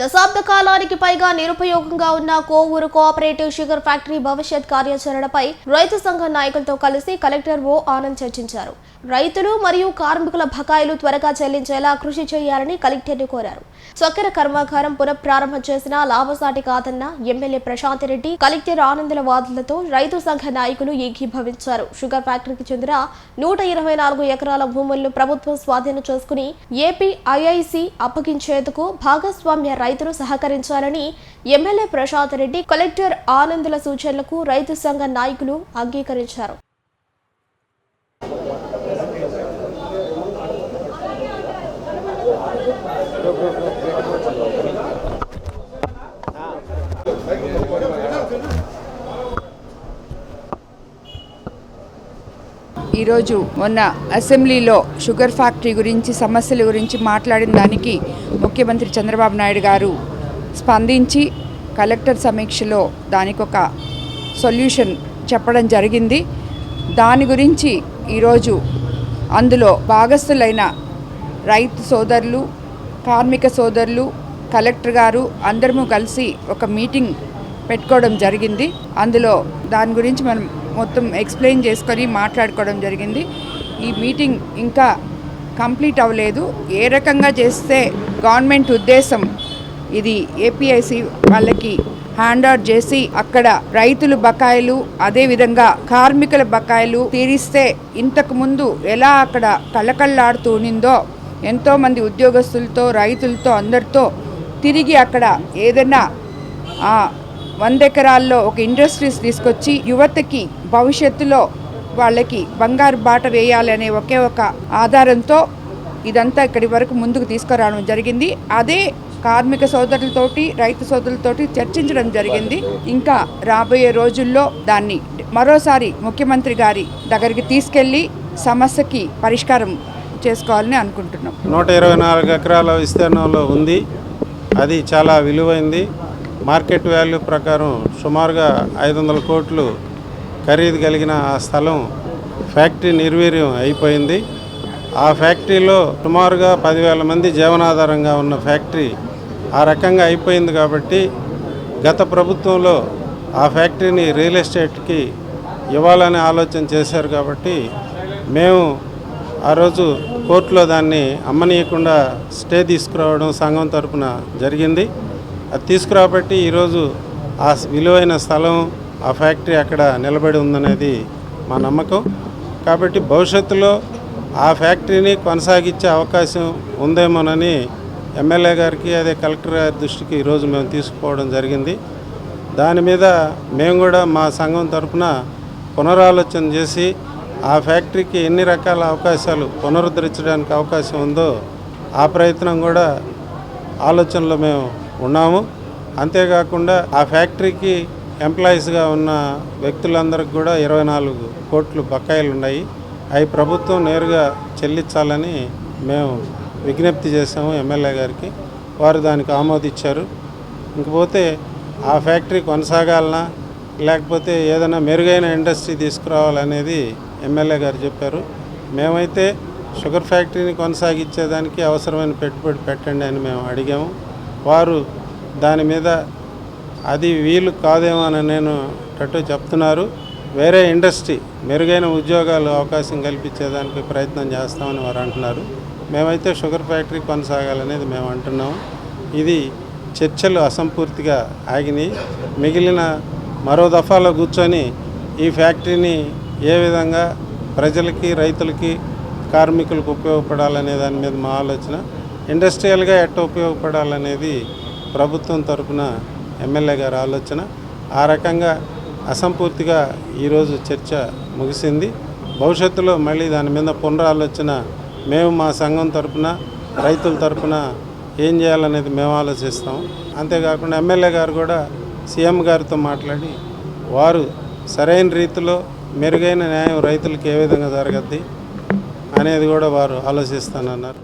దశాబ్ద కాలానికి పైగా నిరుపయోగంగా ఉన్న కోవూరు కోఆపరేటివ్ షుగర్ ఫ్యాక్టరీ భవిష్యత్ కార్యాచరణపై రైతు సంఘ నాయకులతో కలిసి కలెక్టర్ ఓ ఆనంద్ చర్చించారు. రైతులు మరియు కార్మికుల బకాయిలు త్వరగా చెల్లించేలా కృషి చేయాలని కలెక్టర్ను కోరారు. చక్కెర కర్మాగారం పునఃప్రారంభం చేసిన లాభసాటి కాదన్న ఎమ్మెల్యే ప్రశాంత్ రెడ్డి కలెక్టర్ ఆనందుల వాదులతో రైతు సంఘ నాయకులు ఏకీభవించారు. షుగర్ ఫ్యాక్టరీకి చెందిన నూట ఇరవై నాలుగు ఎకరాల భూములను ప్రభుత్వం స్వాధీనం చేసుకుని ఏపీ ఐఐసి అప్పగించేందుకు భాగస్వామ్య రైతులు సహకరించాలని ఎమ్మెల్యే ప్రశాంత్ రెడ్డి కలెక్టర్ ఆనందుల సూచనలకు రైతు సంఘ నాయకులు అంగీకరించారు. ఈరోజు మొన్న అసెంబ్లీలో షుగర్ ఫ్యాక్టరీ గురించి సమస్యల గురించి మాట్లాడిన దానికి ముఖ్యమంత్రి చంద్రబాబు నాయుడు గారు స్పందించి కలెక్టర్ సమీక్షలో దానికి ఒక సొల్యూషన్ చెప్పడం జరిగింది. దాని గురించి ఈరోజు అందులో భాగస్థులైన రైతు సోదరులు కార్మిక సోదరులు కలెక్టర్ గారు అందరము కలిసి ఒక మీటింగ్ పెట్టుకోవడం జరిగింది. అందులో దాని గురించి మనం మొత్తం ఎక్స్ప్లెయిన్ చేసుకొని మాట్లాడుకోవడం జరిగింది. ఈ మీటింగ్ ఇంకా కంప్లీట్ అవ్వలేదు. ఏ రకంగా చేస్తే గవర్నమెంట్ ఉద్దేశం ఇది ఏపీఐసి వాళ్ళకి హ్యాండ్ అవుట్ చేసి అక్కడ రైతుల బకాయిలు అదేవిధంగా కార్మికుల బకాయిలు తీరిస్తే ఇంతకు ముందు ఎలా అక్కడ కళ్ళకళ్ళాడుతూ ఉండిందో ఎంతోమంది ఉద్యోగస్తులతో రైతులతో అందరితో తిరిగి అక్కడ ఏదైనా ఆ, వంద ఎకరాల్లో ఒక ఇండస్ట్రీస్ తీసుకొచ్చి యువతకి భవిష్యత్తులో వాళ్ళకి బంగారు బాట వేయాలనే ఒకే ఒక ఆధారంతో ఇదంతా ఇక్కడి వరకు ముందుకు తీసుకురావడం జరిగింది. అదే కార్మిక సోదరులతోటి రైతు సోదరులతోటి చర్చించడం జరిగింది. ఇంకా రాబోయే రోజుల్లో దాన్ని మరోసారి ముఖ్యమంత్రి గారి దగ్గరికి తీసుకెళ్ళి సమస్యకి పరిష్కారం చేసుకోవాలని అనుకుంటున్నాం. నూట ఇరవై నాలుగు ఎకరాల విస్తీర్ణంలో ఉంది. అది చాలా విలువైంది. మార్కెట్ వాల్యూ ప్రకారం సుమారుగా ఐదు వందల కోట్లు ఖరీదు కలిగిన ఆ స్థలం ఫ్యాక్టరీ నిర్వీర్యం అయిపోయింది. ఆ ఫ్యాక్టరీలో సుమారుగా పదివేల మంది జీవనాధారంగా ఉన్న ఫ్యాక్టరీ ఆ రకంగా అయిపోయింది కాబట్టి గత ప్రభుత్వంలో ఆ ఫ్యాక్టరీని రియల్ ఎస్టేట్కి ఇవ్వాలని ఆలోచన చేశారు కాబట్టి మేము ఆ రోజు కోర్టులో దాన్ని అమ్మనీయకుండా స్టే తీసుకురావడం సంఘం తరపున జరిగింది. అది తీసుకురాబట్టి ఈరోజు ఆ స్- విలువైన స్థలం ఆ ఫ్యాక్టరీ అక్కడ నిలబడి ఉందనేది మా నమ్మకం. కాబట్టి భవిష్యత్తులో ఆ ఫ్యాక్టరీని కొనసాగించే అవకాశం ఉందేమోనని ఎమ్మెల్యే గారికి అదే కలెక్టర్ గారి దృష్టికి ఈరోజు మేము తీసుకుపోవడం జరిగింది. దాని మీద మేము కూడా మా సంఘం తరపున పునరాలోచన చేసి ఆ ఫ్యాక్టరీకి ఎన్ని రకాల అవకాశాలు పునరుద్ధరించడానికి అవకాశం ఉందో ఆ ప్రయత్నం కూడా ఆలోచనలో మేము ఉన్నాము. అంతేకాకుండా ఆ ఫ్యాక్టరీకి ఎంప్లాయీస్గా ఉన్న వ్యక్తులందరికి కూడా ఇరవై నాలుగు కోట్లు బకాయిలు ఉన్నాయి అవి ప్రభుత్వం నేరుగా చెల్లించాలని మేము విజ్ఞప్తి చేసాము ఎమ్మెల్యే గారికి. వారు దానికి ఆమోదించారు ఇంకపోతే ఆ ఫ్యాక్టరీ కొనసాగాలనా లేకపోతే ఏదైనా మెరుగైన ఇండస్ట్రీ తీసుకురావాలనేది ఎమ్మెల్యే గారు చెప్పారు. మేమైతే షుగర్ ఫ్యాక్టరీని కొనసాగించేదానికి అవసరమైన పెట్టుబడి పెట్టండి అని మేము అడిగాము. వారు దాని మీద అది వీలు కాదేమో అని నేను టట్టు చెప్తున్నారు. వేరే ఇండస్ట్రీ మెరుగైన ఉద్యోగాలు అవకాశం కల్పించేదానికి ప్రయత్నం చేస్తామని వారు అంటున్నారు. మేమైతే షుగర్ ఫ్యాక్టరీ కొనసాగాలనేది మేము అంటున్నాము ఇది చర్చలు అసంపూర్తిగా ఆగినాయి. మిగిలిన మరో దఫాలో కూర్చొని ఈ ఫ్యాక్టరీని ఏ విధంగా ప్రజలకి రైతులకి కార్మికులకు ఉపయోగపడాలనే దాని మీద మా ఆలోచన. ఇండస్ట్రియల్గా ఎట్ట ఉపయోగపడాలనేది ప్రభుత్వం తరపున ఎమ్మెల్యే గారి ఆలోచన. ఆ రకంగా అసంపూర్తిగా ఈరోజు చర్చ ముగిసింది. భవిష్యత్తులో మళ్ళీ దాని మీద పునరాలోచన మేము మా సంఘం తరపున రైతుల తరపున ఏం చేయాలనేది మేము ఆలోచిస్తాం. అంతేకాకుండా ఎమ్మెల్యే గారు కూడా సీఎం గారితో మాట్లాడి వారు సరైన రీతిలో మెరుగైన న్యాయం రైతులకు ఏ విధంగా జరగద్ది అనేది కూడా వారు ఆలోచిస్తానన్నారు.